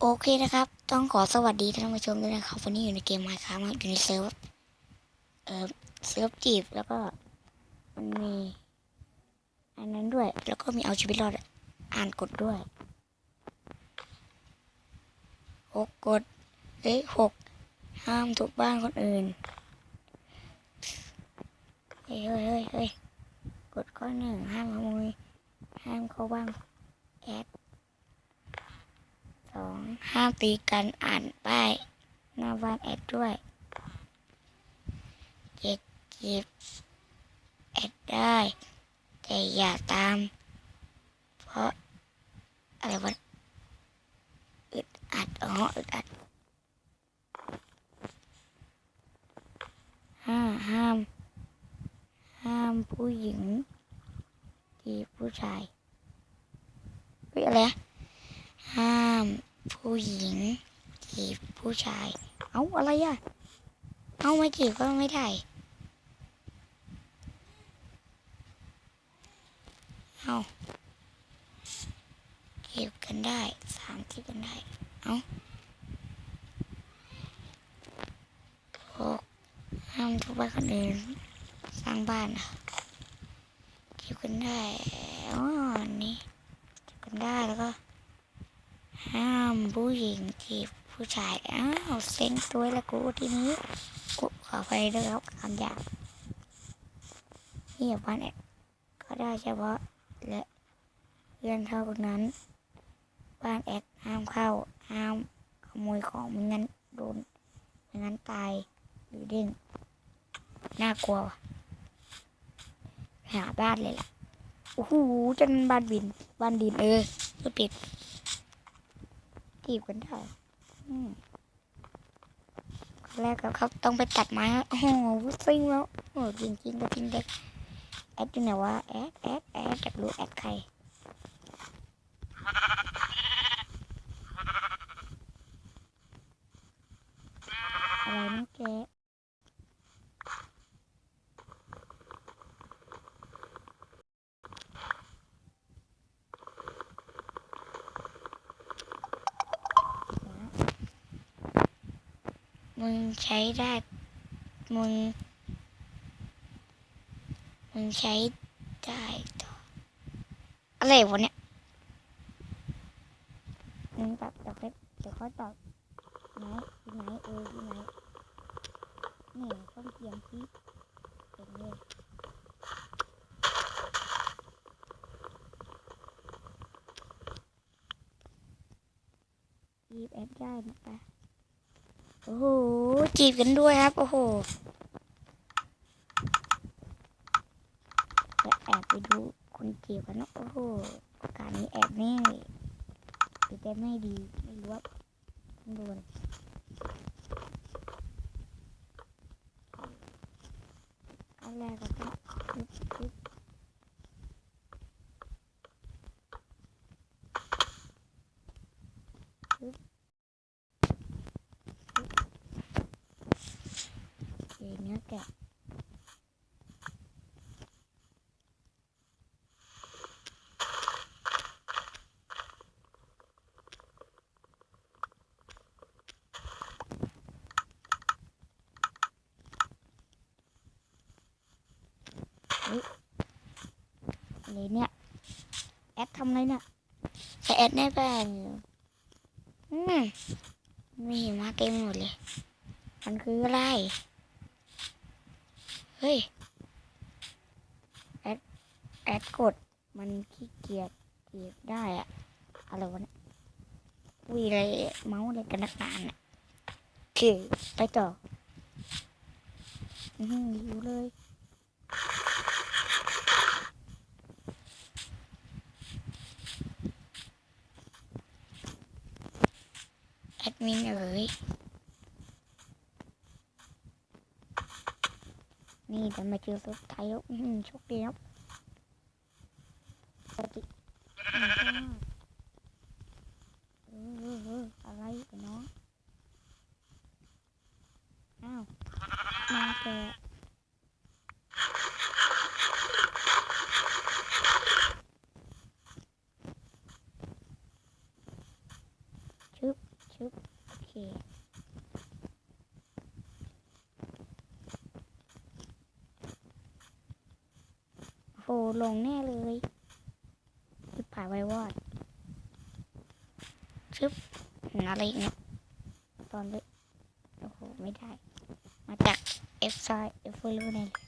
โอเคนะครับ ต้องขอสวัสดีท่านผู้ชมด้วยนะครับ วันนี้อยู่ในเกมไมค์ครับอยู่ในเซิร์ฟเอ่อเซิร์ฟจีบแล้วก็มันมี อันนั้นด้วย แล้วก็มีเอาชีวิตรอดอ่านกฎด้วยหกกฎเอ้ยหกห้ามทุบบ้านคนอื่น เฮ้ยเฮ้ยเฮ้ยเฮ้ยกฎข้อหนึ่งห้ามขโมยห้ามเข้าบ้านแอด สองห้ามตีกันอ่านป้ายหน้าบ้านแอดด้วยเจ็ดจีบแอดได้แต่อย่าตาม เพราะ อะไรวะอึดอัดอ๋ออึดอัดห้าห้าม ห้ามผู้หญิงจีบผู้ชายเฮ้ยอะไรอะ ห้ามผู้หญิงจีบ ผู้ชาย เอาอะไรอะเอาไม่จีบก็ไม่ได้ เอาจีบกันได้สามจีบกันได้ เอาหกห้ามทุบบ้านคนอื่นสร้างบ้านอะจีบกันได้อ๋อนี่จีบกันได้แล้วก็ ห้ามผู้หญิงจีบ ผู้ชาย อ้าวเซ็งตัวละกูทีนี้กูขอไปด้วยครับคำหยาบนี่บ้านแอกก็ได้เฉพาะและเพื่อนเท่านั้น บ้านแอกห้ามเข้า ห้ามขโมยของไม่งั้นโดนไม่งั้นตายหรือเด้งน่ากลัวหาบ้านเลยล่ะ โอ้โหจนบ้านบินบ้านดินเออก็ปิดจีบกันได้ แรกแล้วครับต้องไปตัดไม้โอ้โหซิ่งแล้วโอ้จริงจริงก็จริงเด็กแอดอยู่ไหนวะแอดแอดแอดอยากรู้แอดใครนะแก มึงใช้ได้ มึง มึงใช้ได้ต่อ อะไรวะเนี่ยมึงแบบเดี๋ยวค่อยเดี๋ยวค่อยตอบไหนที่ไหนเออที่ไหนนี่ต้องเตรียมที่เป็นเลยจีบแอดได้นะปะ โอ้โหจีบกันด้วยครับ โอ้โหจะแอบไปดูคนจีบกันนะโอ้โหการนี้แอบนี่หรือจะไม่ดีไม่รู้ว่าต้องโดนอันแรกก็ต้องยึดยึดยึดยึดโอเคเนื้อ แกะอะไรเนี่ย แอดทำอะไรเนี่ยใส่แอดได้ป่ะอืมมีหิมาเต็มหมดเลย มันคืออะไรเฮ้ย แอด แอดกด มันขี้เกียจเกียจได้อะอะไรวะเนี่ยวีอะไรเมาส์อะไรกันนักหนาเนี่ยโอไปต่ออือหืออยู่เลยแอดมินเอ๋ย นี่จะมาเจอสุดท้ายแล้วอื้อหือโชคดีครับปกติเออเออเอออะไรกันเนาะอ้าว มาแกะชึบ ปึ๊บโอเคโห ลงแน่เลยชึบผ่าไว้วอดชึบอะไรอีกเนี่ยตอนเลยโอ้โห ไม่ได้ มาจาก F ซ้าย F ฟูรู้แน่เลย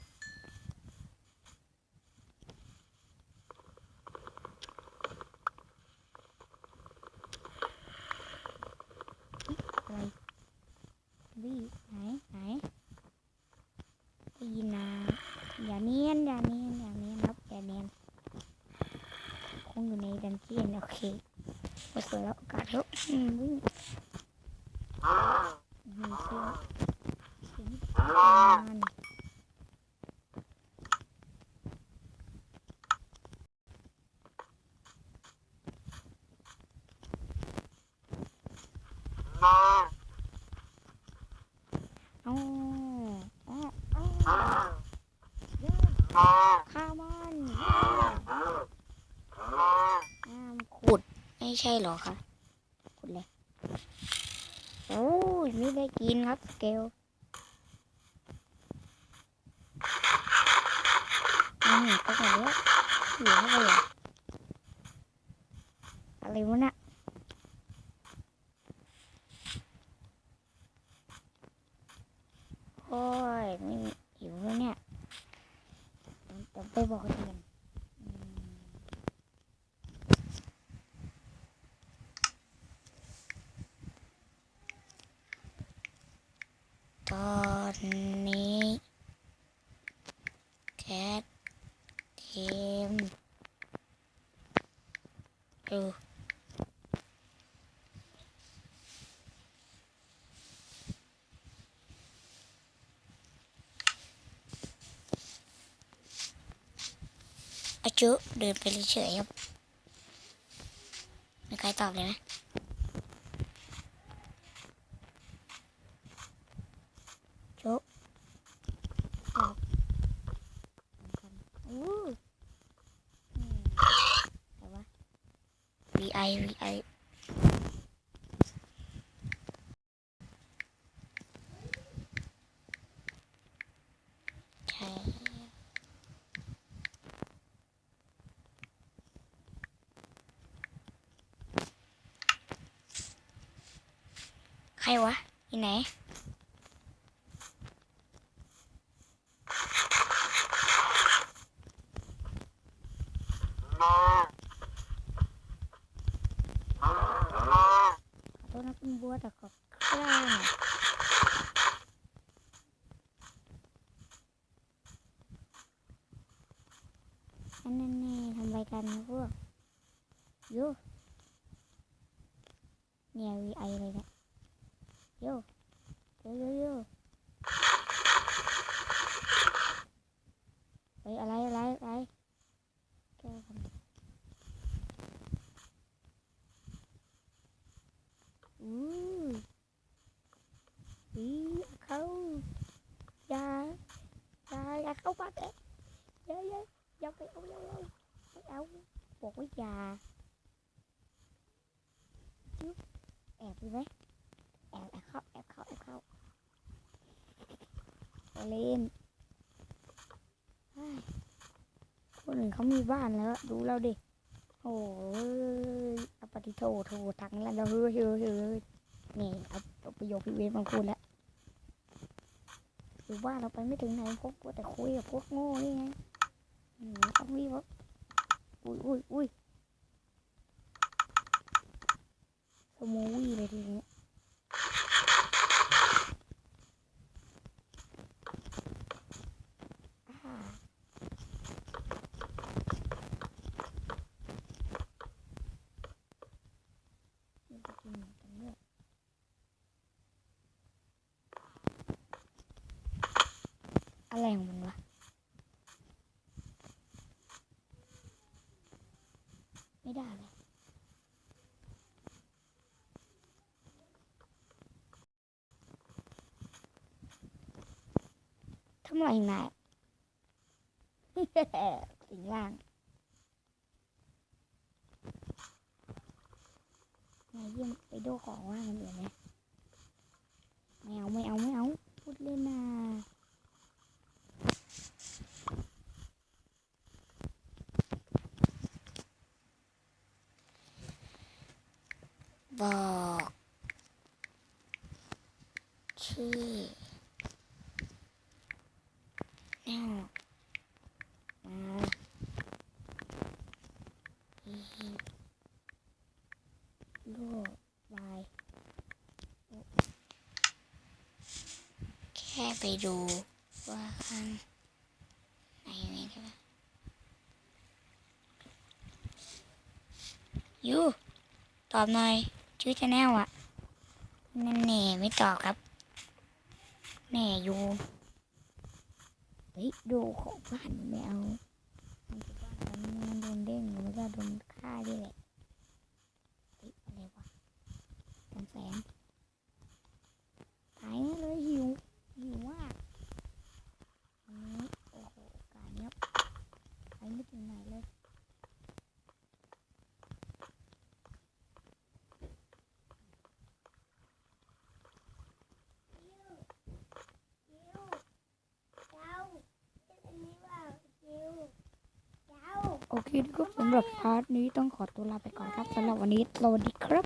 อิ๊ะอะไรวิไหนไหนได้ยินนะอย่าเนียนอย่าเนียนอย่าเนียนครับอย่าเนียนคงอยู่ในดันเจียนโอเคหมดส่วน แล้ววิ่งอืมเสียงเสียงมันอ๋ออ๋ออ๋อเย้ฆ่ามันห้ามขุดไม่ใช่หรอคะ โอ้ยไม่ได้กินครับสเกลอืมก็หมดแล้วเหลืออะไรอะอะไรวะน่ะโอ้ยไม่หิวแล้วเนี่ยเดี๋ยวไปบอกคนอื่นอืมตอนนี้แคททีม เออาจุเดินไปเฉยๆครับ ไม่ใครตอบเลยนะ จุตอบอู้อืมอะไรวะ VI VI ใช่ใครวะที่ไหนขอโทษนะคุณบัวแต่ขอคล้าหน่อยอันนั้นแน่ทำรายการนะพวกโยเนี่ยวีไออะไรเนี่ยโย โยโยโยเฮ้ยอะไรอะไรอะไรแก้กันอู้อีเขาอย่าอย่าอย่าเข้าบ้านเอ๊ะอย่าอย่าอย่าไปเอาอย่าเอาไม่เอาบอกว่าอย่าจุ๊บแอบดูไหมแอบแอบเข้าแอบเข้าแอบเข้า เล่นคนอื่นเขามีบ้านแล้ว ดูเราดิ โอ้ยอปฏิโทโททั้งแล้วเราเฮ้ยเฮ้ยเฮ้ยนี่เอาเอาประโยคพิเวทมาพูดแล้วอยู่บ้านเราไปไม่ถึงไหนพวกพวกแต่คุยกับพวกโง่นี่ไงต้องรีบวะอุ้ยอุ้ยอุ้ยสมูวี่เลยทีนี้อ่า นี่จะกินเหมือนกันเนี่ย อะไรของมันวะไม่ได้เลยทำไรนายสิงล่างนเยี่ยมไปดูของว่ามันอยู่ไหมไม่เอาไม่เอาไม่เอา พูดเล่นนะบอกชื่อแนวมาอีลูกบาย แค่ ไปดูว่าข้างในนี้ใช่ปะยูตอบหน่อย ชื่อชาแนลอะนั่นแน่ไม่ตอบครับ แน่ยูเฮ้ยดูของบ้านไม่เอามันจะบ้านมันโดนเด้งหรือว่าโดนฆ่าด้วยแหละเฮ้ย อะไรวะแสงแสงตายแน่เลยหิว หิวมากอันนี้โอ้โหโอกาสเนี้ยไปไม่ถึงไหนเลย โอเคทุกครับสำหรับพาร์ทนี้ต้องขอตัวลาไปก่อนครับสำหรับวันนี้สวัสดีครับ